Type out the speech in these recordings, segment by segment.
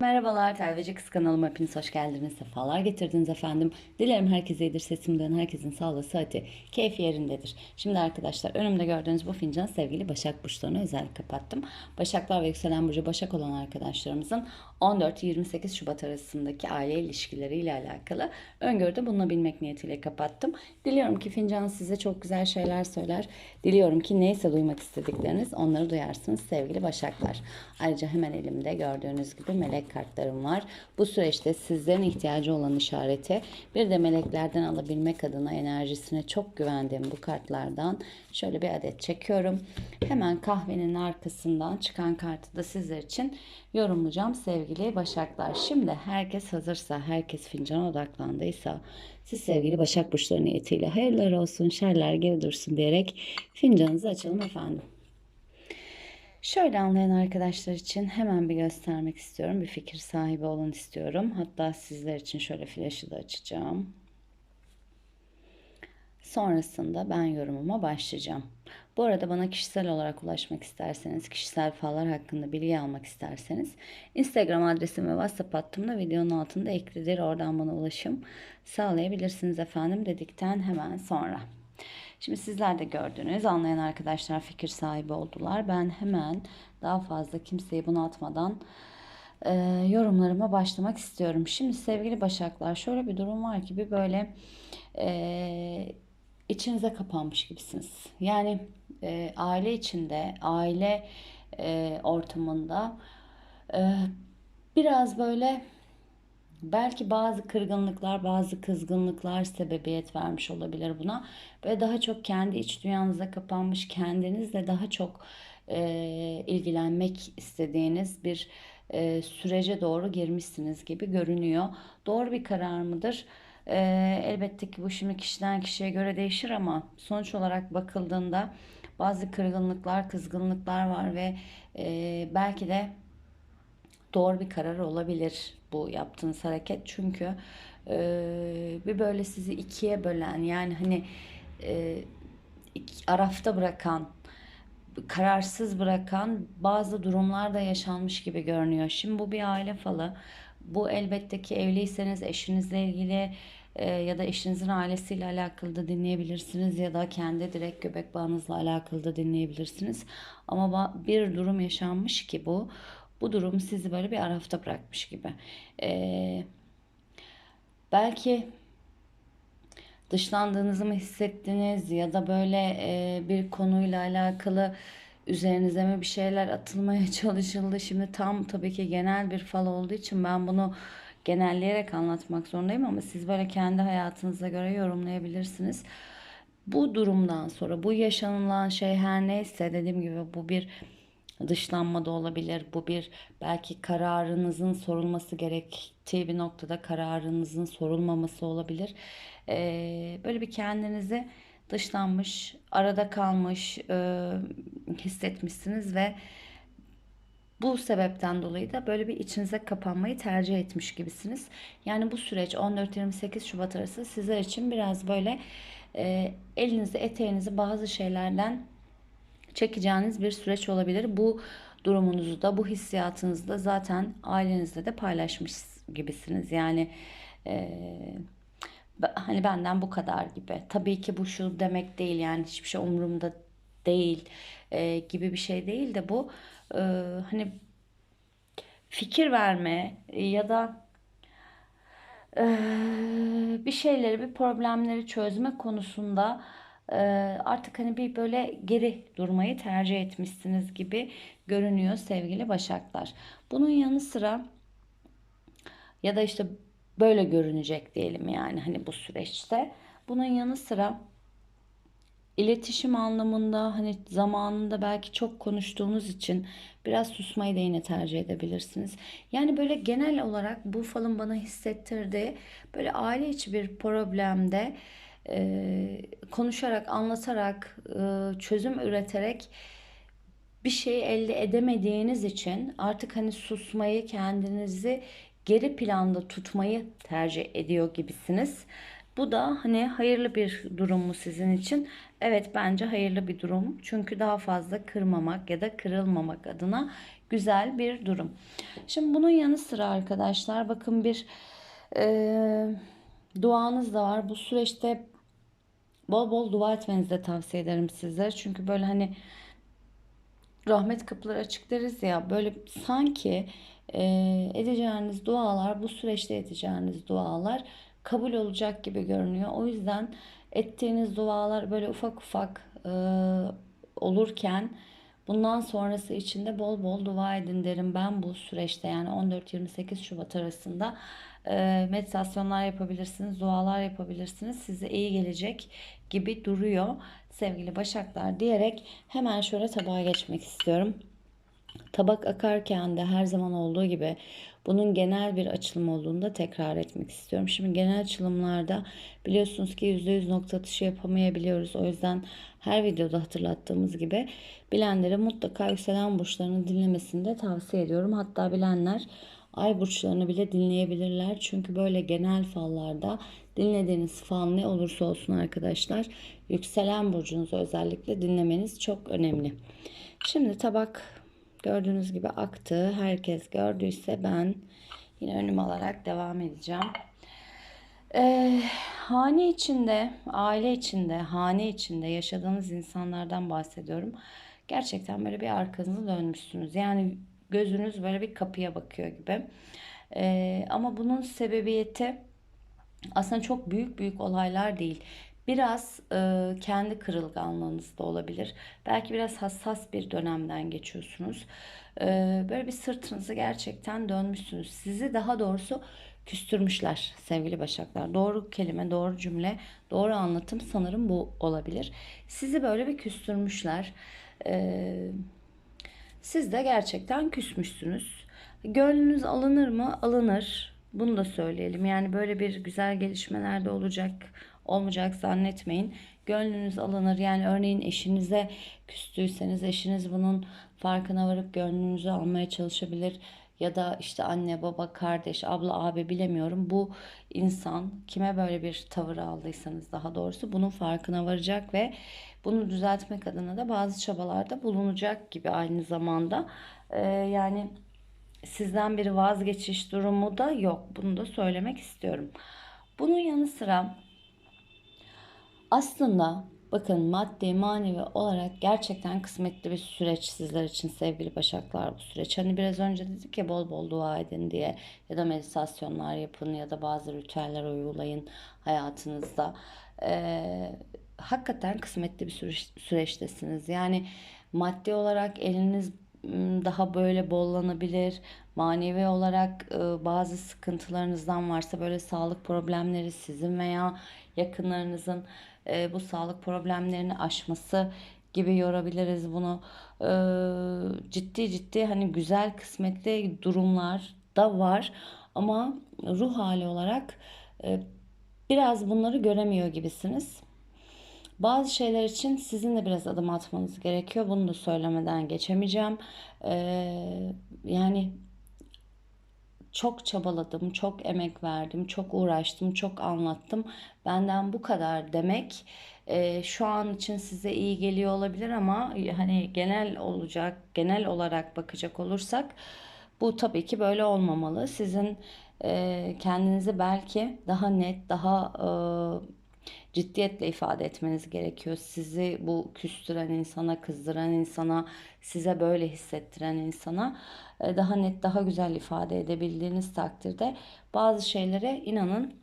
Merhabalar Telveci Kız kanalıma hepiniz hoş geldiniz. Sefalar getirdiniz efendim. Dilerim herkese iyidir sesimden, herkesin sağlığı, sıhhati, keyfi yerindedir. Şimdi arkadaşlar önümde gördüğünüz bu fincan sevgili Başak Burçlarına özel kapattım. Başaklar ve yükselen burcu Başak olan arkadaşlarımızın 14-28 Şubat arasındaki aile ilişkileriyle alakalı öngörüde bulunabilmek niyetiyle kapattım. Diliyorum ki fincan size çok güzel şeyler söyler. Diliyorum ki neyse duymak istedikleriniz onları duyarsınız sevgili Başaklar. Ayrıca hemen elimde gördüğünüz gibi melek kartlarım var. Bu süreçte sizlerin ihtiyacı olan işareti bir de meleklerden alabilmek adına enerjisine çok güvendiğim bu kartlardan şöyle bir adet çekiyorum. Hemen kahvenin arkasından çıkan kartı da sizler için yorumlayacağım sevgili Başaklar. Şimdi herkes hazırsa, herkes fincana odaklandıysa siz sevgili Başak Burçları niyetiyle hayırlar olsun, şerler geri dursun diyerek fincanınızı açalım efendim. Şöyle anlayan arkadaşlar için hemen bir göstermek istiyorum. Bir fikir sahibi olun istiyorum. Hatta sizler için şöyle flaşı da açacağım. Sonrasında ben yorumuma başlayacağım. Bu arada bana kişisel olarak ulaşmak isterseniz, kişisel fallar hakkında bilgi almak isterseniz Instagram adresim ve WhatsApp hattım da videonun altında eklidir. Oradan bana ulaşım sağlayabilirsiniz efendim dedikten hemen sonra. Şimdi sizler de gördünüz. Anlayan arkadaşlar fikir sahibi oldular. Ben hemen daha fazla kimseyi bunaltmadan e, yorumlarıma başlamak istiyorum. Şimdi sevgili Başaklar şöyle bir durum var ki bir böyle e, içinize kapanmış gibisiniz. Yani e, aile içinde, aile e, ortamında e, biraz böyle belki bazı kırgınlıklar, bazı kızgınlıklar sebebiyet vermiş olabilir buna. Ve daha çok kendi iç dünyanıza kapanmış, kendinizle daha çok e, ilgilenmek istediğiniz bir e, sürece doğru girmişsiniz gibi görünüyor. Doğru bir karar mıdır? E, elbette ki bu şimdi kişiden kişiye göre değişir ama sonuç olarak bakıldığında bazı kırgınlıklar, kızgınlıklar var ve e, belki de doğru bir karar olabilir bu yaptığınız hareket. Çünkü e, bir böyle sizi ikiye bölen yani hani e, iki, arafta bırakan kararsız bırakan bazı durumlar da yaşanmış gibi görünüyor. Şimdi bu bir aile falı. Bu elbette ki evliyseniz eşinizle ilgili e, ya da eşinizin ailesiyle alakalı da dinleyebilirsiniz ya da kendi direkt göbek bağınızla alakalı da dinleyebilirsiniz. Ama bir durum yaşanmış ki bu bu durum sizi böyle bir arafta bırakmış gibi. Ee, belki dışlandığınızı mı hissettiniz ya da böyle e, bir konuyla alakalı üzerinize mi bir şeyler atılmaya çalışıldı. Şimdi tam tabii ki genel bir fal olduğu için ben bunu genelleyerek anlatmak zorundayım ama siz böyle kendi hayatınıza göre yorumlayabilirsiniz. Bu durumdan sonra bu yaşanılan şey her neyse dediğim gibi bu bir dışlanma da olabilir. Bu bir belki kararınızın sorulması gerektiği bir noktada kararınızın sorulmaması olabilir. Ee, böyle bir kendinizi dışlanmış, arada kalmış e, hissetmişsiniz ve bu sebepten dolayı da böyle bir içinize kapanmayı tercih etmiş gibisiniz. Yani bu süreç 14-28 Şubat arası sizler için biraz böyle e, elinizi eteğinizi bazı şeylerden çekeceğiniz bir süreç olabilir. Bu durumunuzu da bu hissiyatınızı da zaten ailenizle de paylaşmış gibisiniz. Yani e, hani benden bu kadar gibi. Tabii ki bu şu demek değil yani hiçbir şey umurumda değil e, gibi bir şey değil de bu e, hani fikir verme ya da e, bir şeyleri bir problemleri çözme konusunda artık hani bir böyle geri durmayı tercih etmişsiniz gibi görünüyor sevgili Başaklar. Bunun yanı sıra ya da işte böyle görünecek diyelim yani hani bu süreçte. Bunun yanı sıra iletişim anlamında hani zamanında belki çok konuştuğunuz için biraz susmayı da yine tercih edebilirsiniz. Yani böyle genel olarak bu falın bana hissettirdiği böyle aile içi bir problemde e, konuşarak, anlatarak, e, çözüm üreterek bir şeyi elde edemediğiniz için artık hani susmayı, kendinizi geri planda tutmayı tercih ediyor gibisiniz. Bu da hani hayırlı bir durum mu sizin için? Evet bence hayırlı bir durum. Çünkü daha fazla kırmamak ya da kırılmamak adına güzel bir durum. Şimdi bunun yanı sıra arkadaşlar bakın bir e, duanız da var. Bu süreçte bol bol dua etmenizi de tavsiye ederim sizlere. Çünkü böyle hani rahmet kapıları açık deriz ya böyle sanki e, edeceğiniz dualar bu süreçte edeceğiniz dualar kabul olacak gibi görünüyor. O yüzden ettiğiniz dualar böyle ufak ufak e, olurken bundan sonrası için de bol bol dua edin derim ben bu süreçte yani 14-28 Şubat arasında e, meditasyonlar yapabilirsiniz, dualar yapabilirsiniz. Size iyi gelecek gibi duruyor sevgili Başaklar diyerek hemen şöyle tabağa geçmek istiyorum. Tabak akarken de her zaman olduğu gibi bunun genel bir açılım olduğunu da tekrar etmek istiyorum. Şimdi genel açılımlarda biliyorsunuz ki %100 nokta atışı yapamayabiliyoruz. O yüzden her videoda hatırlattığımız gibi bilenlere mutlaka yükselen burçlarını dinlemesini de tavsiye ediyorum. Hatta bilenler ay burçlarını bile dinleyebilirler. Çünkü böyle genel fallarda dinlediğiniz fal ne olursa olsun arkadaşlar yükselen burcunuzu özellikle dinlemeniz çok önemli. Şimdi tabak gördüğünüz gibi aktı. Herkes gördüyse ben yine önüm alarak devam edeceğim. Ee, hane içinde, aile içinde, hane içinde yaşadığınız insanlardan bahsediyorum. Gerçekten böyle bir arkanızı dönmüşsünüz. Yani gözünüz böyle bir kapıya bakıyor gibi. Ee, ama bunun sebebiyeti aslında çok büyük büyük olaylar değil. Biraz e, kendi kırılganlığınız da olabilir. Belki biraz hassas bir dönemden geçiyorsunuz. E, böyle bir sırtınızı gerçekten dönmüşsünüz. Sizi daha doğrusu küstürmüşler sevgili başaklar. Doğru kelime, doğru cümle, doğru anlatım sanırım bu olabilir. Sizi böyle bir küstürmüşler. E, siz de gerçekten küsmüşsünüz. Gönlünüz alınır mı? Alınır. Bunu da söyleyelim. Yani böyle bir güzel gelişmeler de olacak, olmayacak zannetmeyin. Gönlünüz alınır. Yani örneğin eşinize küstüyseniz eşiniz bunun farkına varıp gönlünüzü almaya çalışabilir. Ya da işte anne, baba, kardeş, abla, abi bilemiyorum. Bu insan kime böyle bir tavır aldıysanız daha doğrusu bunun farkına varacak ve bunu düzeltmek adına da bazı çabalarda bulunacak gibi aynı zamanda. Ee, yani sizden bir vazgeçiş durumu da yok. Bunu da söylemek istiyorum. Bunun yanı sıra aslında bakın maddi manevi olarak gerçekten kısmetli bir süreç sizler için sevgili başaklar bu süreç. Hani biraz önce dedik ya bol bol dua edin diye ya da meditasyonlar yapın ya da bazı ritüeller uygulayın hayatınızda. Ee, hakikaten kısmetli bir süreç, süreçtesiniz. Yani maddi olarak eliniz daha böyle bollanabilir. Manevi olarak bazı sıkıntılarınızdan varsa böyle sağlık problemleri sizin veya yakınlarınızın bu sağlık problemlerini aşması gibi yorabiliriz bunu. Ciddi ciddi hani güzel kısmetli durumlar da var ama ruh hali olarak biraz bunları göremiyor gibisiniz. Bazı şeyler için sizin de biraz adım atmanız gerekiyor. Bunu da söylemeden geçemeyeceğim. Ee, yani çok çabaladım, çok emek verdim, çok uğraştım, çok anlattım. Benden bu kadar demek e, şu an için size iyi geliyor olabilir ama hani genel olacak, genel olarak bakacak olursak bu tabii ki böyle olmamalı. Sizin e, kendinizi belki daha net, daha e, ciddiyetle ifade etmeniz gerekiyor. Sizi bu küstüren insana, kızdıran insana, size böyle hissettiren insana e, daha net, daha güzel ifade edebildiğiniz takdirde bazı şeylere inanın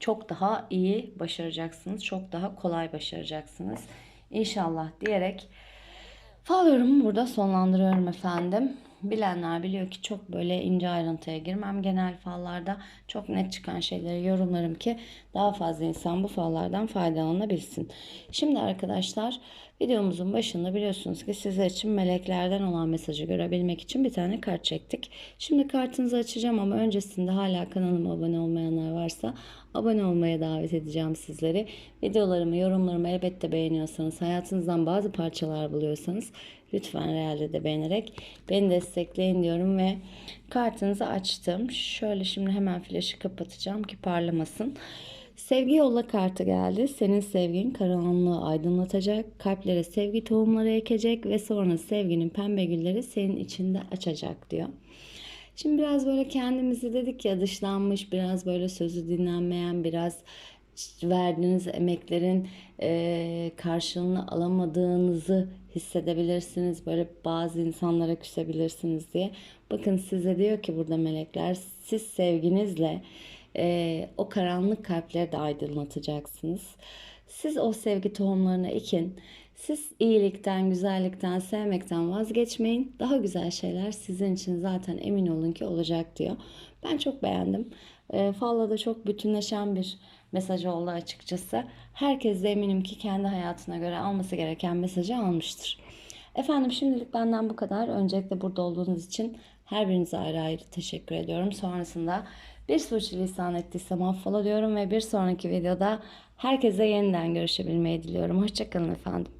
çok daha iyi başaracaksınız. Çok daha kolay başaracaksınız. İnşallah diyerek fal burada sonlandırıyorum efendim bilenler biliyor ki çok böyle ince ayrıntıya girmem. Genel fallarda çok net çıkan şeyleri yorumlarım ki daha fazla insan bu fallardan faydalanabilsin. Şimdi arkadaşlar videomuzun başında biliyorsunuz ki sizler için meleklerden olan mesajı görebilmek için bir tane kart çektik. Şimdi kartınızı açacağım ama öncesinde hala kanalıma abone olmayanlar varsa abone olmaya davet edeceğim sizleri. Videolarımı, yorumlarımı elbette beğeniyorsanız, hayatınızdan bazı parçalar buluyorsanız Lütfen realde de beğenerek beni destekleyin diyorum ve kartınızı açtım. Şöyle şimdi hemen flaşı kapatacağım ki parlamasın. Sevgi yolla kartı geldi. Senin sevgin karanlığı aydınlatacak, kalplere sevgi tohumları ekecek ve sonra sevginin pembe gülleri senin içinde açacak diyor. Şimdi biraz böyle kendimizi dedik ya dışlanmış, biraz böyle sözü dinlenmeyen, biraz verdiğiniz emeklerin eee, karşılığını alamadığınızı hissedebilirsiniz. Böyle bazı insanlara küsebilirsiniz diye. Bakın size diyor ki burada melekler siz sevginizle eee, o karanlık kalpleri de aydınlatacaksınız. Siz o sevgi tohumlarını ekin. Siz iyilikten, güzellikten, sevmekten vazgeçmeyin. Daha güzel şeyler sizin için zaten emin olun ki olacak diyor. Ben çok beğendim. E, Falla da çok bütünleşen bir mesaj oldu açıkçası. Herkes de eminim ki kendi hayatına göre alması gereken mesajı almıştır. Efendim şimdilik benden bu kadar. Öncelikle burada olduğunuz için her birinize ayrı ayrı teşekkür ediyorum. Sonrasında bir sürçülisan ettiysem affola diyorum ve bir sonraki videoda herkese yeniden görüşebilmeyi diliyorum. Hoşçakalın efendim.